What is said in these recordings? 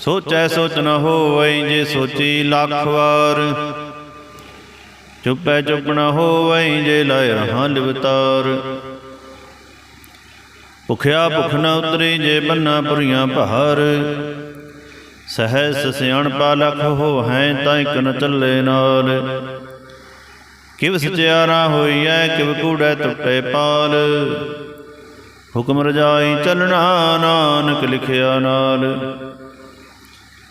ਸੋਚੈ ਸੋਚ ਨ ਹੋਵੈ ਜੇ ਸੋਚੀ ਲੱਖ ਵਾਰ। ਚੁੱਪੈ ਚੁੱਪ ਨ ਹੋਵੈ ਜੇ ਲਾਇ ਰਹਾ ਲਿਵਤਾਰ। ਭੁਖਿਆ ਭੁਖ ਨ ਉਤਰੇ ਜੇ ਬੰਨਾ ਪੁਰੀਆਂ ਭਾਰ ਸਹਿਸ ਸਿਆਣਪਾ ਲਖ ਹੋ ਹੈ ਤਾਂ ਇਕ ਨ ਚੱਲੇ ਨਾਲ। ਕਿਵ ਸਚਿਆਰਾ ਹੋਈਐ, ਕਿਵ ਕੂੜੈ ਟੁੱਟੇ ਪਾਲ। ਹੁਕਮ ਰਜਾਈ ਚੱਲਣਾ ਨਾਨਕ ਲਿਖਿਆ ਨਾਲ।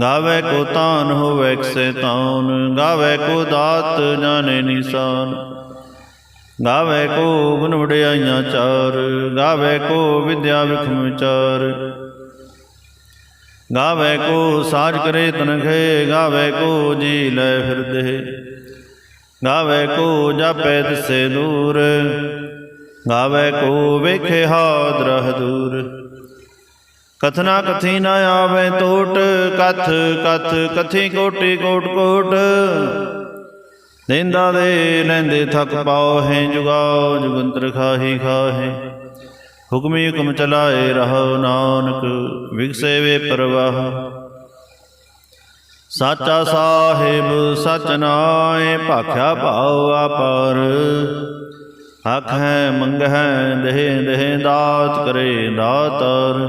ਗਾਵੇ ਕੋ ਤਾਨ ਹੋਵੇ ਕਿਸੇ ਤਾਨ ਗਾਵੇ ਕੋ ਦਾਤ ਜਾਣੇ ਨਿਸ਼ਾਨ। ਗਾਵੇ ਕੋ ਗੁਣ ਵਡਿਆਈਆਂ ਚਾਰ, ਗਾਵੇ ਕੋ ਵਿਦਿਆ ਵਿਖਮ ਵਿਚਾਰ। ਗਾਵੇ ਕੋ ਸਾਜ ਕਰੇ ਤਨਖੇ, ਗਾਵੇ ਕੋ ਜੀ ਲੈ ਫਿਰਦੇ। ਗਾਵੇ ਕੋ ਜਾਪੈ ਦਿਸੇ ਦੂਰ, ਗਾਵੇ ਕੋ ਵੇਖੇ ਹਾਦਰਹ ਦੂਰ। ਕਥਨਾ ਕਥੀ ਨਾ ਆਵੇ ਟੋਟ ਕਥ ਕਥ, ਕਥੀ ਕੋਟੀ ਕੋਟ ਕੋਟ। ਦੇਂਦਾ ਦੇ ਲੈਂਦੇ ਥਕ ਪਾਓ ਹੈ ਜੁਗਾਓ, ਜੁਗੰਤਰ ਖਾਹੀ ਖਾਹੇ। ਹੁਕਮੀ ਹੁਕਮ ਚਲਾਏ ਰਹੋ ਨਾਨਕ, ਵਿਗਸੇ ਵੇ ਪ੍ਰਵਾਹ। ਸਾਚਾ ਸਾਹਿਬ, ਸਚ ਨਾਏ, ਭਾਖਿਆ ਭਾਉ ਆਪਾਰ। ਆਖੈ, ਮੰਗਹਿ, ਦੇਹ ਦੇਹ ਦਾਤ ਕਰੇ ਦਾਤਰ।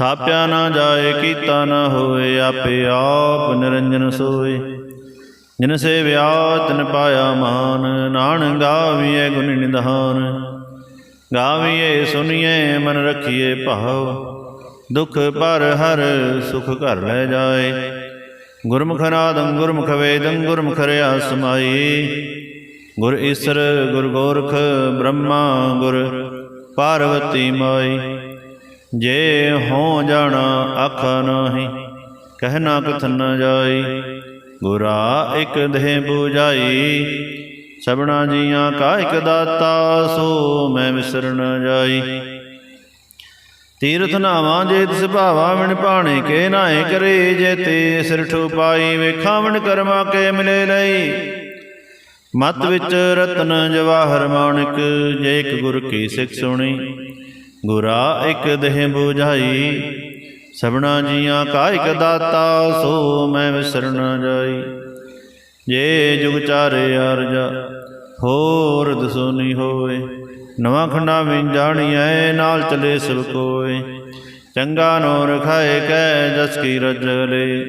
ਥਾਪਿਆ ਨਾ ਜਾਏ, ਕੀਤਾ ਨਾ ਹੋਏ, ਆਪੇ ਆਪ ਨਿਰੰਜਨ ਸੋਏ। ਜਿਨ ਸੇ ਵਿਆਹ ਤਿਨ ਪਾਇਆ ਮਾਨ ਨਾਨ ਗਾਵੀਏ ਗੁਣ ਨਿਧਾਨ। ਗਾਵੀਏ ਸੁਣੀਏ ਮਨ ਰਖੀਏ ਭਾਵ, ਦੁਖ ਪਰ ਹਰ ਸੁਖ ਘਰ ਲੈ ਜਾਏ। ਗੁਰਮੁਖ ਨਾਦੰ ਗੁਰਮੁਖ ਵੇਦੰ, ਗੁਰਮੁਖ ਰਿਆ ਸਮਾਈ। ਗੁਰ ਈਸਰ, ਗੁਰ ਗੋਰਖ, ਬ੍ਰਹਮਾ, ਗੁਰ ਪਾਰਵਤੀ ਮਾਈ। ਜੇ ਹੋ ਜਾਣਾ ਆਖਾ ਨਾਹੀ ਕਹਿਣਾ ਕਥਨ ਨ ਜਾਈ। ਗੁਰਾ ਇਕ ਦੇਹ 부ਜਾਈ ਸਭਨਾ ਜੀਆਂ ਕਾ ਇਕ ਦਾਤਾ, ਸੋ ਮੈਂ ਵਿਸਰ ਨ ਜਾਈ। ਤੀਰਥ ਨਾਵਾਂ ਜੇ ਤਿਸ ਭਾਵਾ ਵਿਣ ਪਾਣੇ ਕੇ ਨਾਏ ਕਰੇ ਜੇ ਤੇ ਸਿਰ ਠੋ ਪਾਈ ਵੇਖਾਂ ਵਿਣ ਕਰਮਾ ਕੇ ਮਿਲੇ ਲਈ ਮਤ ਵਿੱਚ ਰਤਨ ਜਵਾਹਰ ਮਾਣਿਕ, ਜੇ ਇੱਕ ਗੁਰ ਕੀ ਸਿੱਖ ਸੁਣੀ। ਗੁਰਾ ਇੱਕ ਦੇਹ 부ਝਾਈ ਸਭਨਾ ਜੀਆਂ ਕਾ ਇਕ ਦਾਤਾ, ਸੋ ਮੈਂ ਵਿਸਰ ਨ ਜਾਈ। ਜੇ ਜੁਗ ਚਾਰੇ ਅਰਜਾ ਹੋਰ ਦਸੋਨੀ ਹੋਏ। ਨਵਾਂ ਖੰਡਾ ਵਿੱਚ ਜਾਣੀਐ, ਨਾਲ ਚਲੇ ਸਭ ਕੋਏ। ਚੰਗਾ ਨੋ ਰਖਾਏ ਕੈ, ਜਸ ਕੀ ਰਜਲੇ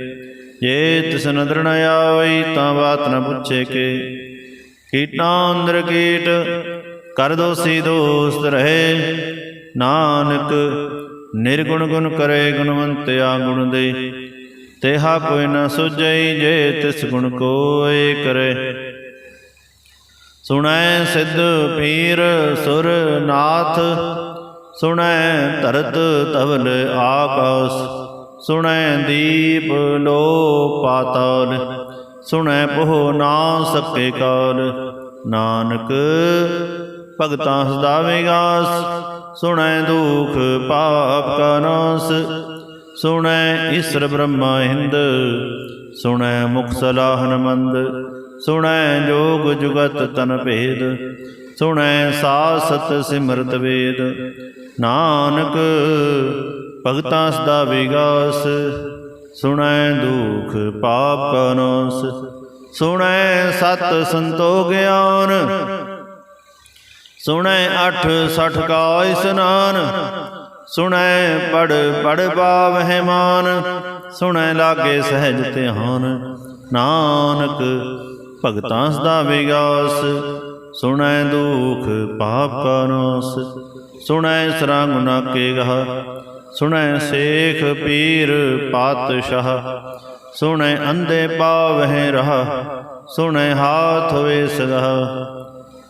ਜੇ ਤਿਸ ਨਦਰ ਨ ਆਵਈ, ਤਾਂ ਬਾਤ ਨ ਪੁੱਛੇ ਕੇ। ਕੀਟਾਂ ਅੰਦਰ ਕੀਟ, ਕਰ ਦੋਸੀ ਦੋਸਤ ਰਹੇ। ਨਾਨਕ, ਨਿਰਗੁਣ ਗੁਣ ਕਰੇ ਗੁਣਵੰਤਿਆ ਗੁਣ ਦੇ। ਤੇਹਾ ਕੋਈ ਨ ਸੁਝਈ ਜੇ ਤਿਸ ਗੁਣ ਕੋਏ ਕਰੇ। ਸੁਣੈ ਸਿੱਧ ਪੀਰ ਸੁਰ ਨਾਥ, ਸੁਣੈ ਧਰਤ ਧਵਲ ਆਕਾਸ, ਸੁਣੈ ਦੀਪ ਲੋ ਪਾਤਾਲ, ਸੁਣੈ ਪੋਹ ਨਾ ਸਕੇ ਕਾਲ। ਨਾਨਕ ਭਗਤਾਂ ਸਦਾ ਵਿਗਾਸ ਸੁਣੈ ਦੁਖ ਪਾਪ ਕਾ ਨਾਸ। ਸੁਣੈ ਈਸ਼ਰ ਬ੍ਰਹਮਾ ਹਿੰਦ। ਸੁਣੈ ਮੁਖ ਸਲਾਹਨ ਮੰਦ। ਸੁਣੈ ਜੋਗ ਜੁਗਤ ਤਨ ਭੇਦ। ਸੁਣੈ ਸਾ ਸਾਸਤ ਸਿਮਰਤ ਵੇਦ। ਨਾਨਕ, ਭਗਤਾਂ ਸਦਾ ਵਿਗਾਸ ਸੁਣੈ ਦੁਖ ਪਾਪ ਕਾ ਸੁਣੈ ਸਤ ਸੰਤੋ ਗਿਆਨ। ਸੁਣੈ ਅਠ ਸਠ ਕਾ ਇਸਨਾਨ, ਸੁਣੈ ਪੜ ਪੜ ਪਾਵਹਿ ਮਾਨ ਸੁਣੈ ਲਾਗੇ ਸਹਿਜ ਧਿਆਨ। ਨਾਨਕ ਭਗਤਾਂ ਸਦਾ ਵਿਗਾਸ, ਸੁਣੈ ਦੁਖ ਪਾਪ ਕਾ ਨਾਸ। ਸੁਣੈ ਸਰਾਂਗ ਨਾਕੇ ਗਹ, ਸੁਣੈ ਸੇਖ ਪੀਰ ਪਾਤਸ਼ਾਹ। ਸੁਣੈ ਅੰਧੇ ਪਾਵਹਿ ਰਹਾ, ਸੁਣੈ ਹਾਥ ਵੇ ਸਗਹ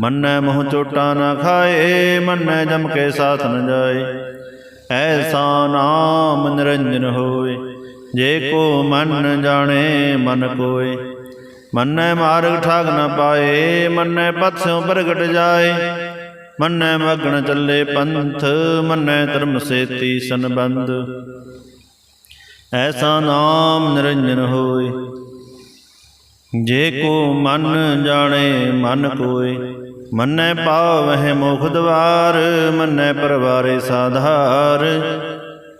ਮੰਨੈ ਮੋਹ ਚੋਟਾ ਨਾ ਖਾਏ, ਮੰਨੈ ਜਮ ਕੇ ਸਾਥ ਨ ਜਾਏ। ਐਸਾ ਨਾਮ ਨਿਰੰਜਨ ਹੋਏ, ਜੇ ਕੋ ਮਨ ਜਾਣੇ, ਮਨ ਕੋਏ। ਮੰਨੈ ਮਾਰਗ ਠਾਗ ਨ ਪਾਏ, ਮੰਨੈ ਪਥ ਪ੍ਰਗਟ ਜਾਏ। ਮੰਨੈ ਮਗਨ ਚੱਲੇ ਪੰਥ, ਮੰਨੈ ਧਰਮ ਸੇਤੀ ਸੰਬੰਧ। ਐਸਾ ਨਾਮ ਨਿਰੰਜਨ ਹੋਏ, ਜੇ ਕੋ ਮਨ ਜਾਣੇ, ਮਨ ਕੋਏ। ਮੰਨੈ ਪਾਵਹਿ ਮੁਖ ਦਵਾਰ, ਮੰਨੈ ਪਰਵਾਰੇ ਸਾਧਾਰ।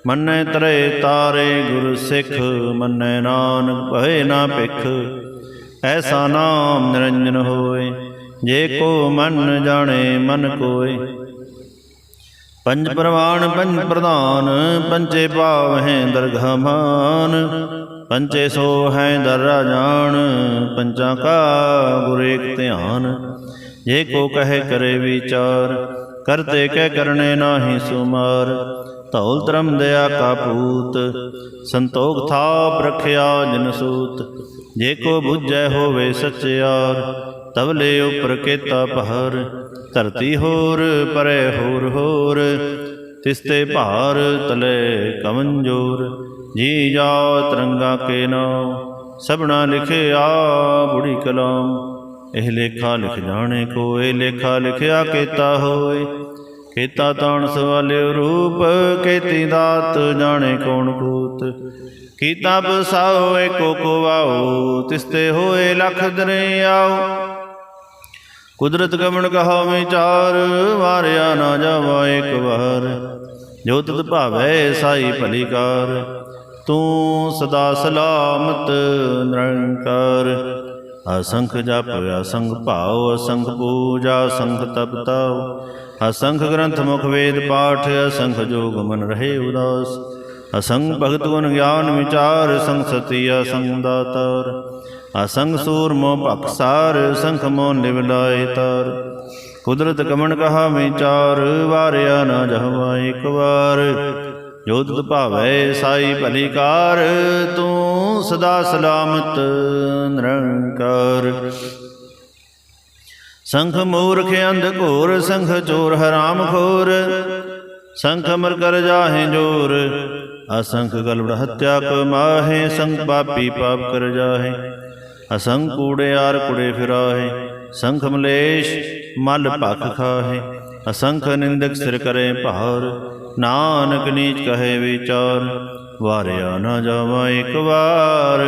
ਮੰਨੈ ਤਰੇ ਤਾਰੇ ਗੁਰ ਸਿੱਖ, ਮੰਨੈ ਨਾਨਕ ਭਏ ਨਾ ਭਿਖ। ਐਸਾ ਨਾਮ ਨਿਰੰਜਨ ਹੋਏ, ਜੇ ਕੋ ਮਨ ਜਾਣੇ ਮਨ ਕੋਏ। ਪੰਜ ਪ੍ਰਵਾਨ, ਪੰਜ ਪ੍ਰਧਾਨ ਪੰਚੇ ਪਾਵਹਿ ਦਰਗਾਹ ਮਾਨ। ਪੰਚੇ ਸੋ ਹੈ ਦਰ ਜਾਣ, ਪੰਚਾਂ ਕਾ ਗੁਰ ਏਕ ਧਿਆਨ। ਜੇ ਕੋ ਕਹੇ ਕਰੇ ਵਿਚਾਰ, ਕਰਤੇ ਕਹਿ ਕਰਨੇ ਨਾਹੀ ਸੁਮਾਰ। ਧੌਲ ਧਰਮ ਦਇਆ ਕਾ ਪੂਤ ਸੰਤੋਖ ਥਾਪ ਰਖਿਆ ਜਨ ਸੂਤ। ਜੇ ਕੋ ਬੁੱਝੈ ਹੋਵੇ ਸਚਿਆਰ ਤਵਲੇ ਉਪਰ ਕੇਤਾ ਪਹਰ। ਧਰਤੀ ਹੋਰ, ਪਰੇ ਹੋਰ ਹੋਰ ਤਿਸਤੇ ਭਾਰ ਤਲੇ ਕਮੰਜੋਰ ਜੀ ਜਾ ਤਰੰਗਾ ਕੇ ਨਾਮ, ਸਭਨਾ ਲਿਖਿਆ ਬੁੜੀ ਕਲਾਮ। ਇਹ ਲੇਖਾ ਲਿਖ ਜਾਣੇ ਕੋਏ, ਲੇਖਾ ਲਿਖਿਆ ਕੀਤਾ ਹੋਏ। ਕੀਤਾ ਤਾਣ ਸਵਾਲਿਓ ਰੂਪ, ਕੀਤੀ ਦਾਤ ਜਾਣੇ ਕੌਣ ਕੂਤ ਕੀਤਾ ਬਸਾਓ ਏਕੋ ਕੋ ਤਿਸਤੇ ਹੋਏ ਲਖ ਦਰਿਆਓ ਕੁਦਰਤ ਗਮਨ ਕਹਾ ਵਿਚਾਰ ਵਾਰਿਆ ਨਾ ਜਾਵਾ ਇੱਕ ਵਾਰ। ਜੋ ਤਤ ਭਾਵੈ ਸਾਈ ਭਲੀ ਕਾਰ। ਤੂੰ ਸਦਾ ਸਲਾਮਤ ਨਿਰੰਕਾਰ। ਅਸੰਖ ਜਪ, ਅਸੰਖ ਭਾਉ, ਅਸੰਖ ਪੂਜਾ, ਅਸੰਖ ਤਪ ਤਾਉ। ਅਸੰਖ ਗ੍ਰੰਥ ਮੁਖ ਵੇਦ ਪਾਠ, ਅਸੰਖ ਜੋਗ ਮਨ ਰਹੇ ਉਦਾਸ। ਅਸੰਗ ਭਗਤ ਗੁਣ ਗਿਆਨ ਵਿਚਾਰ ਸੰਗ ਸਤੀ ਅਸੰਖ ਦਾਤਾਰ। ਅਸੰਗ ਸੂਰ ਮੋ ਭਖਸਾਰ ਸੰਖ ਮੋ ਨਿਵ ਲਾਏ ਤਾਰ। ਕੁਦਰਤ ਕਮਣ ਕਹਾ ਵਿਚਾਰ, ਵਾਰਿਆ ਨਾ ਜਹਵਾ ਇੱਕ ਵਾਰ। ਜੋ ਤੁਧ ਭਾਵੈ ਸਾਈ ਭਲੀਕਾਰ, ਤੂੰ ਸਦਾ ਸਲਾਮਤ ਨਿਰੰਕਾਰ। ਸੰਖ ਮੂਰਖ ਅੰਧ ਘੋਰ, ਸੰਖ ਚੋਰ ਹਰਾਮ ਖੋਰ, ਸੰਖ ਮਰ ਕਰ ਜਾਹੇ ਜੋਰ, ਅਸੰਖ ਗਲਵੜ ਹਤਿਆ ਕਮਾਹੇ ਸੰਖ ਪਾਪੀ ਪਾਪ ਕਰ ਜਾਹੇ, ਅਸੰਖ ਕੂੜੇ ਆਰ ਕੁੜੇ ਫਿਰਾਹੇ, ਸੰਖ ਮਲੇਸ਼ ਮਲ ਭਖ ਖਾਹੇ, ਅਸੰਖ ਨਿੰਦਕ ਸਿਰ ਕਰੇ ਭਾਰ ਨਾਨਕ ਨੀਚ ਕਹੇ ਵਿਚਾਰ, ਵਾਰਿਆ ਨਾ ਜਾਵਾ ਇੱਕ ਵਾਰ।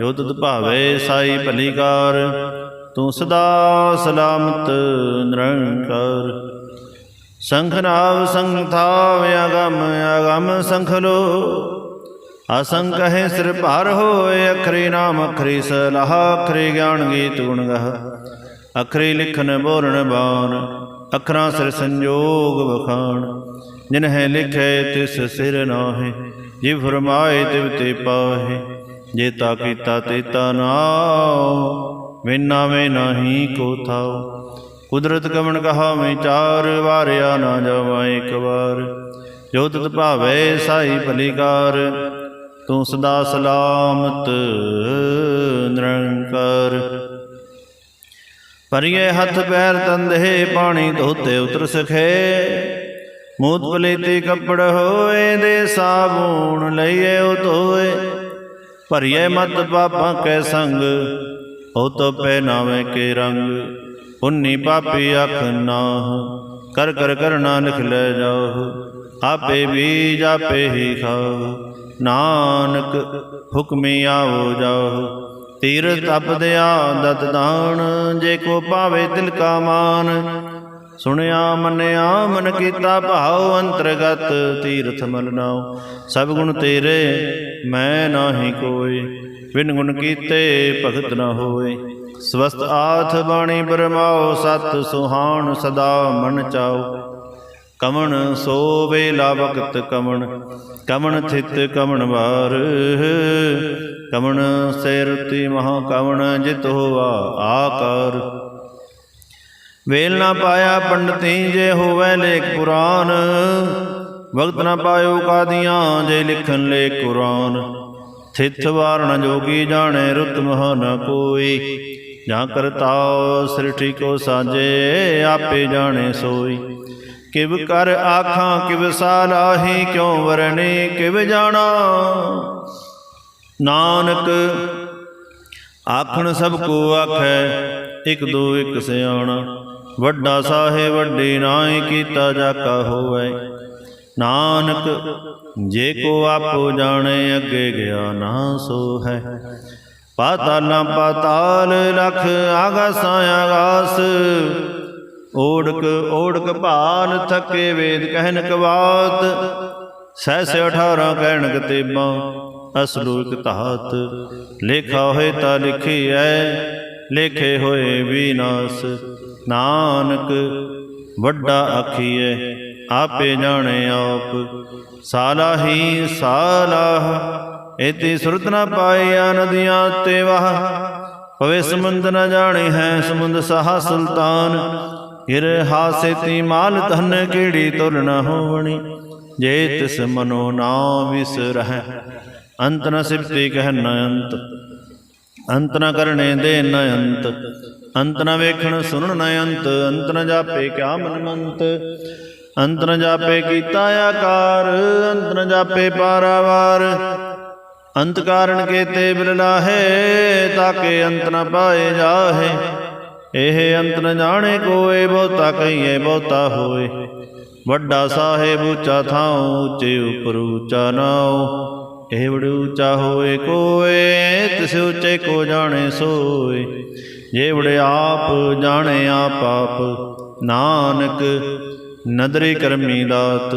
ਜੋ ਭਾਵੇ ਸਾਈ ਭਲੀਕਾਰ, ਤੂੰ ਸਦਾ ਸਲਾਮਤ ਨਿਰੰਕਾਰ। ਸੰਖ ਨਾਵ ਸੰਖ ਥਾਵ ਅਗਮ ਅਗਮ ਸੰਖ ਲੋ। ਅਸੰਖ ਹੈ ਸਿਰ ਭਾਰ ਹੋਏ, ਅਖਰੀ ਨਾਮ ਅਖਰੀ ਸਲਾਹ, ਅਖਰੀ ਗਿਆਨ ਗੀਤ ਗੁਣ ਗਹ। ਅਖਰੀ ਲਿਖਨ ਬੋਲਣ ਬਾਣ, ਅਖਰਾਂ ਸਿਰ ਸੰਜੋਗ ਬਖਾਣ ਜਿਨ ਲਿਖੈ ਲਿਖੇ ਤਿਸ ਸਿਰ ਨਾਹੇ, ਜੀ ਫਰਮਾਏ ਤਿਵ ਤੇ ਪਾਹੇ, ਜੇ ਤਾ ਕੀਤਾ ਤੇ ਤਾ ਨਾਉ ਵਿਨਾ ਵੇ ਨਹੀਂ ਕੋ ਥਾਉ ਕੁਦਰਤ ਕਵਣ ਕਹਾ ਵਿਚਾਰ ਵਾਰਿਆ ਨਾ ਜਾਵਾ ਇੱਕ ਵਾਰ। ਜੋ ਤਤ ਭਾਵੇ, ਸਾਈ ਭਲੀਕਾਰ, ਤੂੰ ਸਦਾ ਸਲਾਮਤ ਨਿਰੰਕਾਰ। ਪਰਿਏ ਹੱਥ ਪੈਰ ਤੰਦੇ ਪਾਣੀ ਧੋਤੇ ਉਤਰ ਸਖੇ ਮੂਤ ਪਲੇਤੇ ਕੱਪੜ ਹੋਏ ਦੇ ਸਾਬੂਣ ਲਈਏ ਉਹ ਧੋਏ। ਭਰੀਏ ਮਤ ਪਾਪਾਂ ਕੈ ਸੰਗ, ਉਹ ਤੋ ਪਹਿਨਾਵੇ ਕੇ ਰੰਗ। ਪੁੰਨੀ ਪਾਪੀ ਅਖ ਨਾਹ, ਕਰ ਕਰ ਕਰਨਾ ਲਿਖ ਲੈ ਜਾਓ ਆਪੇ ਬੀਜ ਆਪੇ ਹੀ ਖਾਓ ਨਾਨਕ ਹੁਕਮੀ ਆਵੋ ਜਾਓ ਤੀਰ ਤਪ ਦਿਆ ਦਤ ਦਾਨ, ਜੇ ਕੋ ਪਾਵੇ ਤਿਲ ਕਾ ਮਾਨ ਸੁਣਿਆ, ਮੰਨਿਆ, ਮਨ ਕੀਤਾ, ਭਾਉ, ਅੰਤਰਗਤ, ਤੀਰਥ ਮਲਨਾਉ ਸਭ ਗੁਣ ਤੇਰੇ, ਮੈਂ ਨਾਹੀ ਕੋਈ ਬਿਨ ਗੁਣ ਕੀਤੇ ਭਗਤ ਨਾ ਹੋਏ। ਸਵਸਤ ਆਥ ਬਾਣੀ ਬਰਮਾਓ ਸਤ ਸੁਹਾਣ ਸਦਾ ਮਨ ਚਾਓ ਕਮਣ ਸੋ ਵੇਲਾ ਵਕਤ ਕਮਣ ਕਮਣ ਥਿਤ ਕਮਣ ਵਾਰ। ਕਮਣ ਸੇਰਤੀ ਮਹਾ ਕਮਣ, ਜਿਤ ਹੋਆ ਆਕਾਰ। ਵੇਲ ਨਾ ਪਾਇਆ ਪੰਡਤੀ ਜੇ ਹੋਵੇ ਲੇਖ ਪੁਰਾਨ, ਵਕਤ ਨਾ ਪਾਇਓ ਕਾਦੀਆਂ ਜੇ ਲਿਖਣ ਲੇਖ ਕੁਰਾਨ। ਥਿਤ ਵਾਰਣ ਜੋਗੀ ਜਾਣੇ ਰੁਤ ਮਹ ਕੋਈ, ਜਾਂ ਕਰਤਾ ਸ੍ਰਿਠੀ ਕੋ ਸਾਜੇ ਆਪੇ ਜਾਣੇ ਸੋਈ। ਕਿਵ ਕਰ ਆਖਾਂ, ਕਿਵ ਸਾਲਾਹੀ ਕਿਉ ਵਰਨੇ ਕਿਵ ਜਾਣਾ? ਨਾਨਕ, ਆਖਣ ਸਭ ਕੋ ਆਖੈ, ਇਕ ਦੋ ਇਕ ਸਿਆਣਾ। ਵੱਡਾ ਸਾਹਿਬ, ਵੱਡੇ ਨਾਹੀ ਕੀਤਾ ਜਾਕਾ ਹੋਵੇ। ਨਾਨਕ, ਜੇ ਕੋ ਆਪੋ ਜਾਣੇ, ਅੱਗੇ ਗਿਆ ਨਾ ਸੋ ਹੈ। ਪਾਤਾਲਾਂ ਪਾਤਾਲ ਲਖ ਆਗਾਸਾਂ ਆਗਾਸ। ਓੜਕ ਓੜਕ ਭਾਲ ਥੱਕੇ ਵੇਦ ਕਹਿਨ ਕਵਾਤ। ਸਹਿਸ 18 ਕਹਿਣ ਕਤੇਬਾਂ, ਅਸਲੂ ਇਕ ਧਾਤ। ਲੇਖਾ ਹੋਏ ਤਾਂ ਲਿਖੀ ਲਿਖੀਐ ਲੇਖੇ ਹੋਏ ਵਿਨਾਸ਼ ਨਾਨਕ, ਵੱਡਾ ਆਖੀਐ ਆਪੇ ਜਾਣੇ ਆਪ। ਸਾਲਾਹੀ ਸਾਲਾਹ, ਇਤੀ ਸੁਰਤ ਨਾ ਪਾਈਆ ਨਦੀਆਂ ਤੇ ਵਾਹ। ਪਵੇ ਸਮੁੰਦ ਨਾ ਜਾਣੇ ਹੈ ਸਮੁੰਦ ਸਹਾ ਸੁਲਤਾਨ। ਹਿਰ ਹਾਸੇ ਤੀ ਮਾਲ ਧਨ ਕਿਹੜੀ ਤੁਲ ਨ ਹੋਵਣੀ। ਜੇ ਤਿਸ ਮਨੋ ਨਾ ਵਿਸਰਹਿ ਅੰਤ ਨ ਸਿਫਤੀ ਕਹਿ ਨ ਅੰਤ। ਅੰਤ ਨ ਕਰਨੇ ਦੇ ਨ ਅੰਤ। ਅੰਤ ਨ ਵੇਖਣ ਸੁਣਨ ਨ ਅੰਤ ਅੰਤ ਨ ਜਾਪੇ ਕਿਆ ਮਨਮੰਤ। ਅੰਤ ਨ ਜਾਪੇ ਕੀਤਾ ਆਕਾਰ, ਅੰਤ ਨ ਜਾਪੇ ਪਾਰਾਵਾਰ। ਅੰਤ ਕਾਰਨ ਕੇਤੇ ਬਿਲਲਾਹੇ ਤਾਕੇ ਅੰਤ ਨ ਪਾਏ ਜਾਹੇ। ਇਹ ਅੰਤ ਨ ਜਾਣੇ ਕੋਏ, ਬਹੁਤਾ ਕਹੀਏ, ਬਹੁਤਾ ਹੋਏ। ਵੱਡਾ ਸਾਹਿਬ ਉੱਚਾ ਥਾਉ, ਉੱਚੇ ਉਪਰ ਉੱਚਾ ਨਾਉ। ਇਹ ਬੜ ਉੱਚਾ ਹੋਏ ਕੋਏ, ਤਿਸ ਉੱਚੇ ਕੋ ਜਾਣੇ ਸੋਏ। ਜੇ ਬੜ ਆਪ ਜਾਣੇ ਆਪ ਨਾਨਕ ਨਦਰੀ ਕਰਮੀ ਦਾਤ,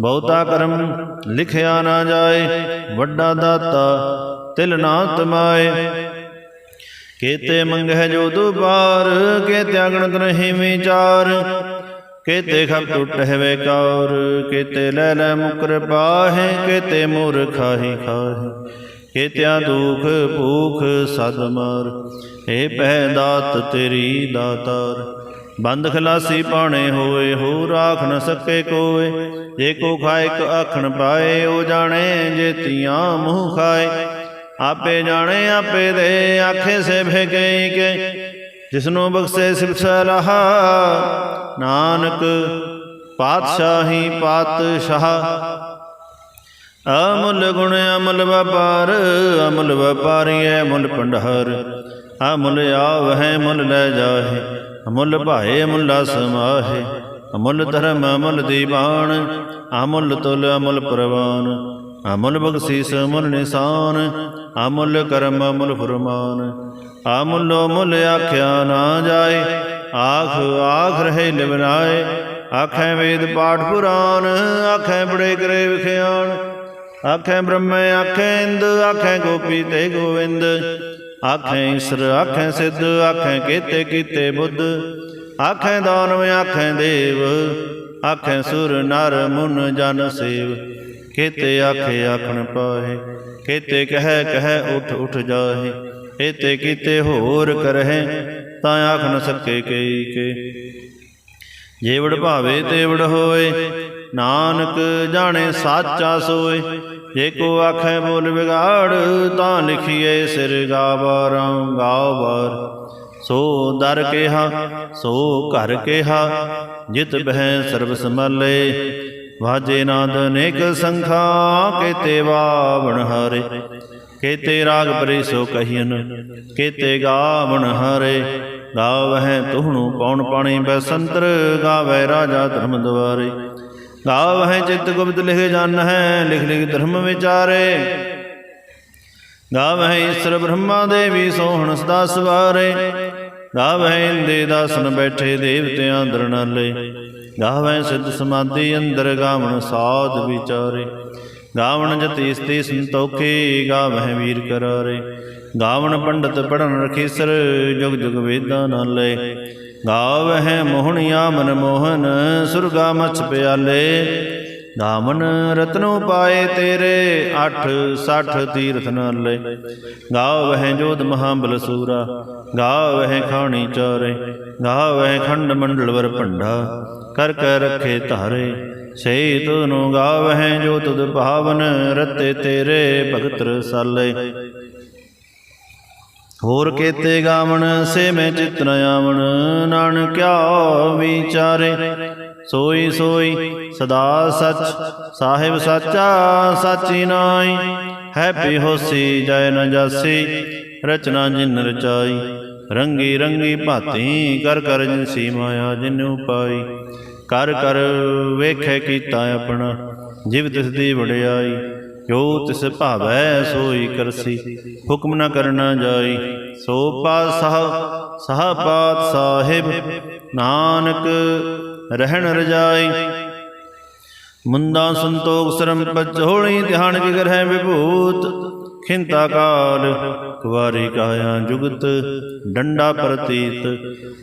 ਬਹੁਤਾ ਕਰਮ ਲਿਖਿਆ ਨਾ ਜਾਏ, ਵੱਡਾ ਦਾਤਾ ਤਿਲ ਨਾ ਤਮਾਏ। ਕੇਤੇ ਮੰਗਹਿ ਜੋ ਦੁਬਾਰ, ਕੇਤੇ ਅਗਣਤ ਨਹੀਂ ਵਿਚਾਰ, ਕੇਤੇ ਖਪ ਟੁੱਟਹਿ ਵੇ ਕੌਰ, ਕੇਤੇ ਲੈ ਲੈ ਮੁਕਰ ਪਾਹੇ, ਕੇਤੇ ਮੂਰ ਖਾਹੀ ਖਾਹੇ। ਕੇਤਿਆ ਦੁਖ ਭੂਖ ਸਦ ਮਾਰ। ਏ ਪਹਿ ਦਾਤ ਤੇਰੀ ਦਾਤਾਰ, ਬੰਦ ਖਲਾਸੀ ਪਾਣੇ ਹੋਏ, ਹੋ ਰਾਖ ਨ ਸਕੇ ਕੋਏ। ਜੇ ਕੋ ਖਾਇ ਕ ਆਖਣ ਪਾਏ, ਉਹ ਜਾਣੇ ਜੇ ਤੀਆਂ ਮੂੰਹ ਖਾਏ। ਆਪੇ ਜਾਣੇ, ਆਪੇ ਦੇ, ਆਖੇ ਸੇ ਭੇਗਈ ਕੇ। ਜਿਸਨੂੰ ਬਖਸ਼ੇ ਸਿਫਤ ਰਹਾ ਨਾਨਕ ਪਾਤਸ਼ਾਹੀ ਪਾਤਸ਼ਾਹ। ਅਮੁੱਲ ਗੁਣ ਅਮੁੱਲ ਵਪਾਰ, ਅਮੁੱਲ ਵਪਾਰੀਐ ਮੁੱਲ ਭੰਡਾਰ। ਅਮੁੱਲ ਆਵਹਿ, ਮੁੱਲ ਲੈ ਜਾਹੇ, ਅਮੁੱਲ ਭਾਏ, ਮੁੱਲਾ ਸਮਾਹੇ। ਅਮੁੱਲ ਧਰਮ, ਅਮੁੱਲ ਦੀਵਾਨ, ਅਮੁੱਲ ਤੁਲ, ਅਮੁੱਲ ਪ੍ਰਵਾਨ। ਅਮੁੱਲ ਬਖਸ਼ੀਸ, ਅਮੁੱਲ ਨਿਸ਼ਾਨ, ਅਮੁੱਲ ਕਰਮ, ਅਮੁੱਲ ਫਰਮਾਨ। ਅਮੁੱਲ ਮੁੱਲ ਆਖਿਆ ਨਾ ਜਾਏ, ਆਖ ਆਖ ਰਹੇ ਲਿਵਨਾਏ। ਆਖੈ ਵੇਦ ਪਾਠ ਪੁਰਾਨ, ਆਖੈ ਬੜੇ ਕਰੇ ਵਿਖਿਆਣ ਆਖੈ ਬ੍ਰਹਮ ਆਖੈ ਇੰਦ ਆਖੈ ਗੋਪੀ ਤੇ ਗੋਵਿੰਦ ਆਖੈ ਈਸਰ ਆਖੈ ਸਿੱਧ ਆਖੈ ਕੀਤੇ ਕੀਤੇ ਬੁੱਧ ਆਖੈ ਦਾਨਵ ਆਖੈ ਦੇਵ ਆਖੈ ਸੁਰ ਨਰ ਮੁਨ ਜਨ ਸੇਵ ਕੀਤੇ ਆਖੇ ਆਖਣ ਪਾਏ ਕੀਤੇ ਕਹਿ ਕਹਿ ਉਠ ਉਠ ਜਾਹੇ ਕੀਤੇ ਕੀਤੇ ਹੋਰ ਕਰਹਿ ਤਾਂ ਆਖ ਨ ਸਕੇ ਕਈ ਕੇ ਜੇਵੜ ਭਾਵੇ ਤੇਵੜ ਹੋਏ ਨਾਨਕ ਜਾਣੇ ਸਾਚਾ ਸੋਏ, ਜੇ ਕੋ ਆਖੈ ਬੋਲ ਵਿਗਾੜ, ਤਾਂ ਲਿਖੀਏ ਸਿਰ ਗਾਵਾਰਾਂ, ਗਾਵਾਰ। ਸੋ ਦਰ ਕਿਹਾ, ਸੋ ਘਰ ਕਿਹਾ, ਜਿਤ ਬਹਿ ਸਰਬ ਸੰਭਾਲੇ ਵਾਜੇ ਨਾਦ ਅਨੇਕ ਸੰਖਾ, ਕੇਤੇ ਵਾਵਣ ਹਾਰੇ। ਕੇਤੇ ਰਾਗ ਪਰੇ ਸੋ ਕਹੀਨ ਕੇਤੇ ਗਾਵਣ ਹਾਰੇ। ਗਾਵਹਿ ਤੁਹਣੂ ਪੌਣ ਪਾਣੀ ਬੈਸੰਤਰ ਗਾਵੈ ਰਾਜਾ ਧਰਮ ਗਾਵ ਗਾਵਹਿ ਚਿਤ ਗੁਪਤ ਲਿਖ ਜਨ ਹੈ, ਲਿਖ ਲਿਖ ਧਰਮ ਵਿਚਾਰੇ। ਗਾਵਹਿ ਈਸ਼ਰ ਬ੍ਰਹਮਾ ਦੇਵੀ ਸੋਹਣ ਸਦਾ ਸਵਾਰੇ। ਗਾਵਹਿ ਇੰਦੇ ਦਾਸਨ ਬੈਠੇ ਦੇਵਤਿਆਂ ਦਰਨਾਲੇ ਗਾਵਹਿ ਸਿੱਧ ਸਮਾਧੀ ਅੰਦਰ ਗਾਵਣ ਸਾਧ ਵਿਚਾਰੇ। ਗਾਵਣ ਜਤੀ ਸਤੀ ਸੰਤੋਖੇ ਗਾਵਹਿ ਵੀਰ ਕਰਾਰੇ। ਗਾਵਣ ਪੰਡਤ ਪੜਨ ਰਖੀਸਰ, ਜੁਗ ਜੁਗ ਵੇਦਾਂ ਨਾਲੇ ਗਾਵਹਿ ਮੋਹਣਿਆ ਮਨ ਮੋਹਨ, ਸੁਰਗਾ ਮਛ ਪਿਆਲੇ। ਗਾਵਨ ਰਤਨੋ ਪਾਏ ਤੇਰੇ 8 60 ਤੀਰਥ ਨਾਲੇ। ਗਾਵਹਿ ਜੋਧ ਮਹਾਬਲ ਸੂਰਾ ਗਾਵਹਿ ਖਾਣੀ ਚਾਰੇ। ਗਾਵਹਿ ਖੰਡ ਮੰਡਲ ਵਰ ਭੰਡਾ, ਕਰ ਕਰ ਰੱਖੇ ਧਾਰੇ। ਸੇ ਤੂੰ ਗਾਵਹਿ ਜੋ ਤੁਧ ਭਾਵਨ ਰਤੇ ਤੇਰੇ ਭਗਤ ਰਸਾਲੇ ਹੋਰ ਕੇਤੇ ਗਾਵਣ ਸੇ ਮੈਂ ਚਿਤ ਨ ਆਵਣ। ਨਾਨਕਿਆ ਵਿਚਾਰੇ। ਸੋਈ ਸੋਈ ਸਦਾ ਸਚ ਸਾਹਿਬ ਸਾਚਾ ਸਾਚੀ ਨਾਈ ਹੈਪੀ ਹੋਸੀ ਜੈ ਨ ਜਾਸੀ। ਰਚਨਾ ਜਿਨ ਰਚਾਈ। ਰੰਗੀ ਰੰਗੀ ਭਾਤੀ ਕਰ ਕਰ ਜਿਨਸੀ ਮਾਇਆ ਜਿਨ ਉਪਾਈ ਕਰ ਕਰ ਵੇਖੇ ਕੀਤਾ ਆਪਣਾ ਜਿਵ ਤਿਸ ਦੀ ਵਡਿਆਈ। ਜੋ ਤਿਸ ਭਾਵੈ ਸੋਈ ਕਰਸੀ, ਹੁਕਮ ਨਾ ਕਰਨਾ ਜਾਈ। ਸੋ ਪਾਸਹ ਸਾਹ ਪਾਤ ਸਾਹਿਬ ਨਾਨਕ ਰਹਿਣ ਰਜਾਈ। ਮੁੰਦਾ ਸੰਤੋਖ ਸਰਮ ਪਚੋਲੀ ਧਿਆਨ ਕੀ ਗ੍ਰਹਿ ਵਿਭੂਤ। ਖਿੰਤਾ ਕਾਲ ਕੁਵਾਰੀ ਕਾਇਆ ਜੁਗਤ, ਡੰਡਾ ਪ੍ਰਤੀਤ।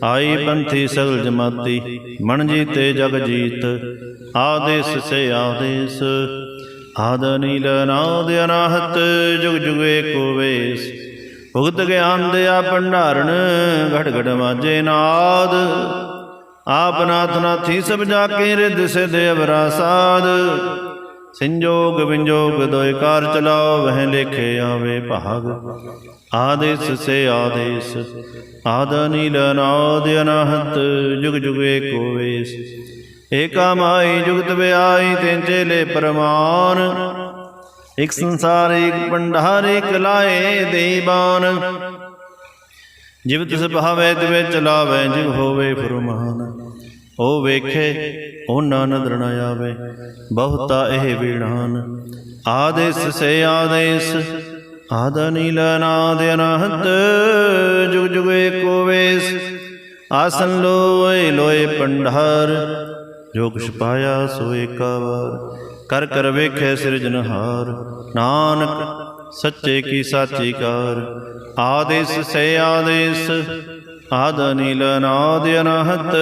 ਆਈ ਪੰਥੀ ਸਗਲ ਜਮਾਤੀ, ਮਨ ਜੀਤੇ ਜਗ ਜੀਤ। ਆਦੇਸ ਸੇ ਆਦੇਸ ਆਦ ਨੀਲ ਨਾਦ ਅਨਾਹਤ, ਜੁਗ ਜੁਗ ਏਕੋ ਵੇਸ ਭੁਗਤ ਗਿਆਨ ਦਿਆ ਭੰਡਾਰਨ ਘਟ ਘਟ ਵਾਜੇ ਨਾਦ। ਆਪ ਨਾਥ ਨਾਥੀ ਸਭ ਜਾ ਕੇ ਰਿਦ ਸਿਧ ਅਵਰਾ ਸਾਧ ਸੰਜੋਗ ਵਿੰਜੋਗ ਦੋਇ ਕਾਰ ਚਲਾਓ, ਵਹਿ ਲੇਖੇ ਆਵੇ ਭਾਗ। ਆਦੇਸ ਸੇ ਆਦੇਸ, ਆਦ ਨੀਲ ਨਾਦ ਅਨਾਹਤ, ਜੁਗ ਜੁਗ ਏਕੋ ਵੇਸ ਏਕਾ ਮਾਈ ਜੁਗਤ ਵਿਆਈ, ਤੈਨ ਚੇਲੇ ਪਰਮਾਨ ਇਕ ਸੰਸਾਰ, ਇਕ ਭੰਡਾਰ, ਇਕ ਲਾਏ ਦੇਬਾਨ ਜਿਵ ਤਿਸ ਭਾਵੇ, ਤਿਵੇ ਚਲਾਵੇ, ਜਿਵ ਹੋਵੇ ਫਰਮਾਨ। ਉਹ ਵੇਖੇ, ਉਹਨਾਂ ਨਦਰ ਨ ਆਵੇ, ਬਹੁਤਾ ਇਹ ਵੀਣਾਨ ਆਦੇਸ ਸੇ ਆਦੇਸ, ਆਦ ਨੀਲ ਨਾਦ ਅਨਹਤ, ਜੁਗ ਜੁਗ ਏਕੋ ਵੇਸ। ਆਸਨ ਲੋਏ ਲੋਏ ਪੰਡਾਰ ਜੋ ਕੁਛ ਪਾਇਆ ਸੋ ਏਕਾ ਵਾਰ ਕਰ ਕਰ ਵੇਖੇ ਸਿਰਜਨਹਾਰ ਨਾਨਕ, ਸੱਚੇ ਕੀ ਸਾਚੀ ਕਾਰ। ਆਦੇਸ ਸੇ ਆਦੇਸ, ਆਦ ਨੀਲ ਨਾਦ ਅਨਹਤ,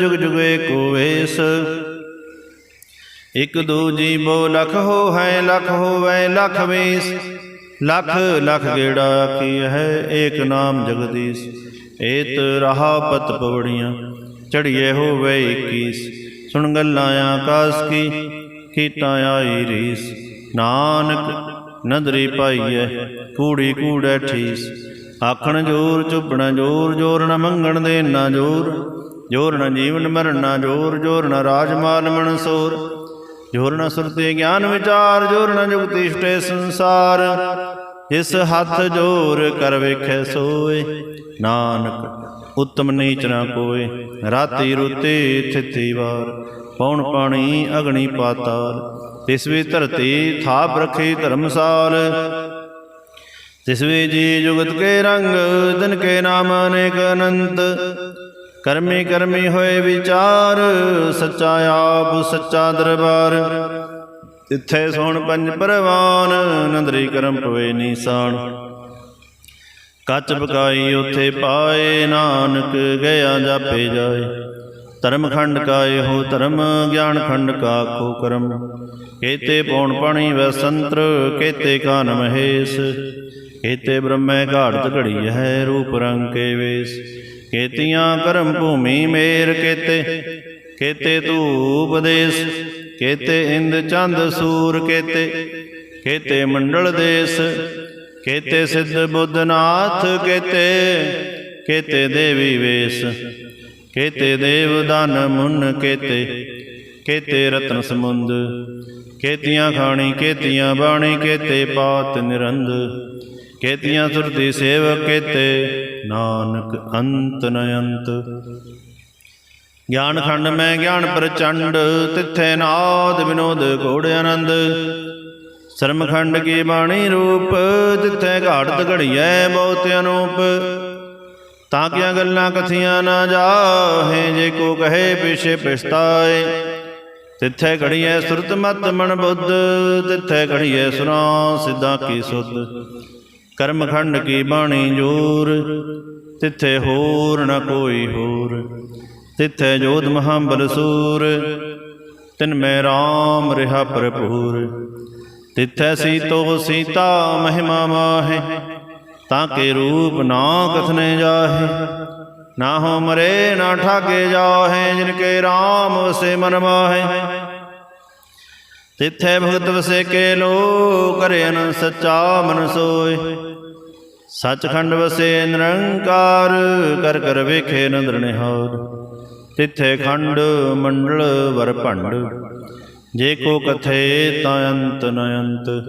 ਜੁਗ ਜੁਗ ਏਕੋ ਵੇਸ। ਇਕ ਦੂ ਜੀਵੋ ਲਖ ਹੋ ਹੈ ਲਖ ਹੋਵੇ, ਲਖ ਵੇਸ। ਲਖ ਲਖ ਗੇੜਾ ਕੀ ਹੈ, ਏਕ ਨਾਮ ਜਗਦੀਸ਼। ਏਤ ਰਹਾ ਪਤ ਪਵੜੀਆਂ ਚੜੀਏ ਹੋਵੇ 21 ਸੁਣ ਗੱਲਾਂ ਆਕਾਸ ਕੀ ਕੀਟਾਂ ਆਈ ਰੀਸ। ਨਾਨਕ ਨਦਰੀ ਪਾਈਐ, ਕੂੜੀ ਕੂੜੈ ਠੀਸ। ਆਖਣ ਜੋਰ ਚੁੱਪਣਾ ਜੋਰ ਜੋਰ ਨ ਮੰਗਣ ਦੇ ਨਾ ਜੋਰ। ਜੋਰ ਨ ਜੀਵਨ ਮਰਨ ਨਾ ਜੋਰ ਜੋਰ ਨ ਰਾਜਮਾਨ ਮਨਸੋਰ ਜੋਰ ਨ ਸੁਰਤੇ ਗਿਆਨ ਵਿਚਾਰ, ਜੋਰ ਨ ਜੁਗਤੀ ਸਟੇ ਸੰਸਾਰ। ਇਸ ਹੱਥ ਜੋਰ ਕਰ ਵੇਖੈ ਸੋਏ। ਨਾਨਕ ਉਤਮ ਨੀਚ ਨਾ ਕੋਏ ਰਾਤੀ ਰੁਤੇ ਥਿਤੀ ਵਾਰ, ਪੌਣ ਪਾਣੀ ਅਗਣੀ ਪਾਤਾਲ। ਤਿਸ ਵੀ ਧਰਤੀ ਥਾਪ ਰਖੀ ਧਰਮਸਾਲ। ਤਿਸ ਵੀ ਜੀ ਜੁਗਤ ਕੇ ਰੰਗ, ਦਿਨ ਕੇ ਨਾਮ ਅਨੇਕ ਅਨੰਤ। ਕਰਮੀ ਕਰਮੀ ਹੋਏ ਵਿਚਾਰ, ਸੱਚਾ ਆਪ, ਸੱਚਾ ਦਰਬਾਰ। ਤਿੱਥੇ ਸੋਣ ਪੰਜ ਪਰਵਾਨ, ਨੰਦਰੀ ਕਰਮ ਪਵੇ ਨੀਸਾਨ। ਕੱਚ ਪਕਾਈ ਉਥੇ ਪਾਏ, ਨਾਨਕ ਗਿਆ ਜਾਪੇ ਜਾਏ ਧਰਮ ਖੰਡ ਕਾਏ ਹੋ ਧਰਮ, ਗਿਆਨ ਖੰਡ ਕਾ ਕੋ ਕਰਮ। ਕੇਤੇ ਪੌਣ ਪਾਣੀ ਵਸੰਤਰ ਕੇਤੇ ਕਾਨ ਮਹੇਸ਼। ਕੇਤੇ ਬ੍ਰਹਮੈ ਘਾੜਤ ਘੜੀ ਹੈ ਰੂਪ ਰੰਗ ਕੇ ਵੇਸ। ਕੇਤੀਆਂ ਕਰਮ ਭੂਮੀ ਮੇਰ ਕੇਤੇ ਕੇਤੇ ਧੂਪ ਦੇਸ। ਕੇਤੇ ਇੰਦ ਚੰਦ ਸੂਰ ਕੇਤੇ ਕੇਤੇ ਮੰਡਲ ਦੇਸ। ਕੇਤੇ ਸਿੱਧ ਬੁੱਧ ਨਾਥ ਕੇਤੇ ਕੇਤੇ ਦੇਵੀ ਵੇਸ, ਕੇਤੇ ਦੇਵ ਦਾਨ ਮੁਨ, ਕੇਤੇ ਕੇਤੇ ਰਤਨ ਸਮੁੰਦ, ਕੇਤੀਆਂ ਖਾਣੀ, ਕੇਤੀਆਂ ਬਾਣੀ, ਕੇਤੇ ਪਾਤ ਨਿਰੰਦ, ਕੇਤੀਆਂ ਸੁਰਤੀ ਸੇਵਕ, ਕੇਤੇ ਨਾਨਕ ਅੰਤ ਨ ਅੰਤ ਗਿਆਨ ਖੰਡ ਮੈਂ ਗਿਆਨ ਪ੍ਰਚੰਡ, ਤਿੱਥੇ ਨਾਦ ਵਿਨੋਦ ਘੋੜ ਆਨੰਦ ਸ਼ਰਮਖੰਡ ਕੀ ਬਾਣੀ ਰੂਪ ਤਿੱਥੇ ਘਾੜਤ ਘੜੀਐ ਬਹੁਤ ਅਨੂਪ। ਤਾਂ ਕਿਆ ਗੱਲਾਂ ਕਥੀਆਂ ਨਾ ਜਾਹੇ, ਜੇ ਕੋ ਕਹੇ ਪਿਛੇ ਪਛਤਾਏ। ਤਿੱਥੇ ਘੜੀਐ ਸੁਰਤ ਮਤ ਮਨ ਬੁੱਧ ਤਿੱਥੇ ਘੜੀਐ ਸੁਰਾਂ ਸਿੱਧਾ ਕੀ ਸੁਧ। ਕਰਮਖੰਡ ਕੀ ਬਾਣੀ ਜੋਰ ਤਿੱਥੇ ਹੋਰ ਨ ਕੋਈ ਹੋਰ। ਤਿੱਥੇ ਜੋਤ ਮਹਾਬਲ ਸੂਰ, ਤਿਨ ਮੈਂ ਰਾਮ ਰਿਹਾ ਭਰਪੂਰ। ਤਿੱਥੈ ਸੀਤੋ ਸੀਤਾ ਮਹਿਮਾ ਮਾਹੇ ਤਾਂ ਕੇ ਰੂਪ ਨਾ ਕਥਨੇ ਜਾਹੇ। ਨਾ ਹੋ ਮਰੇ ਨਾ ਠਾਗੇ ਜਾਹੇ ਜਿਨ ਕੇ RAM ਵਸੇ ਮਨ ਮਾਹੇ। ਤਿੱਥੈ ਭਗਤ ਵਸੇ ਕੇ ਲੋ ਕਰੇ ਅਨ ਸੱਚਾ ਮਨ ਸੋਏ। ਸੱਚਖੰਡ ਵਸੇ ਨਿਰੰਕਾਰ ਕਰ ਕਰ ਵੇਖੇ ਨਦਰ ਨਿਹਾਰ ਤਿੱਥੇ ਖੰਡ ਮੰਡਲ ਵਰ ਭੰਡ। ਜੇ ਕੋ ਕਥੇ ਤਾਂ ਅੰਤ ਨ ਅੰਤ।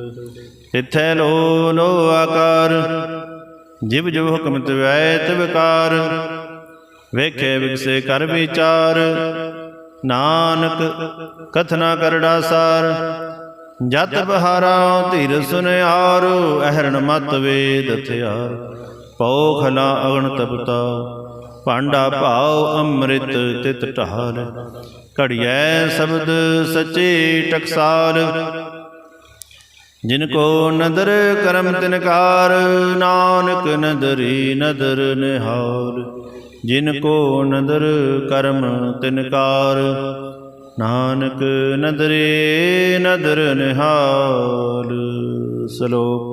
ਤਿੱਥੈ ਲੋ ਲੋ ਆਕਾਰ। ਜਿਵ ਜੋ ਹੁਕਮ ਤਿਵੈ ਤਿਵਕਾਰ ਵੇਖੇ ਵਿਗਸੇ ਕਰ ਵਿਚਾਰ। ਨਾਨਕ ਕਥਨਾ ਕਰੜਾ ਸਾਰ ਜਤ ਬਹਾਰਾ ਧੀਰ ਸੁਨਿਆਰ ਅਹਰਣ ਮਤ ਵੇਦ ਹਥਿਆਰ। ਪਉ ਅਗਣ ਤਪਤਾ। ਭਾਂਡਾ ਭਾਉ ਅੰਮ੍ਰਿਤ ਤਿਤ ਢਾਲ ਘੜੀਐ ਸ਼ਬਦ ਸੱਚੇ ਟਕਸਾਲ। ਜਿਨ ਕੋ ਨਦਰ ਕਰਮ ਤਿਨਕਾਰ ਨਾਨਕ ਨਦਰੀ ਨਦਰ ਨਿਹਾਲ। ਜਿਨ ਕੋ ਨਦਰ ਕਰਮ ਤਿਨਕਾਰ ਨਾਨਕ ਨਦਰੇ ਨਦਰ ਨਿਹਾਲ। ਸ਼ਲੋਕ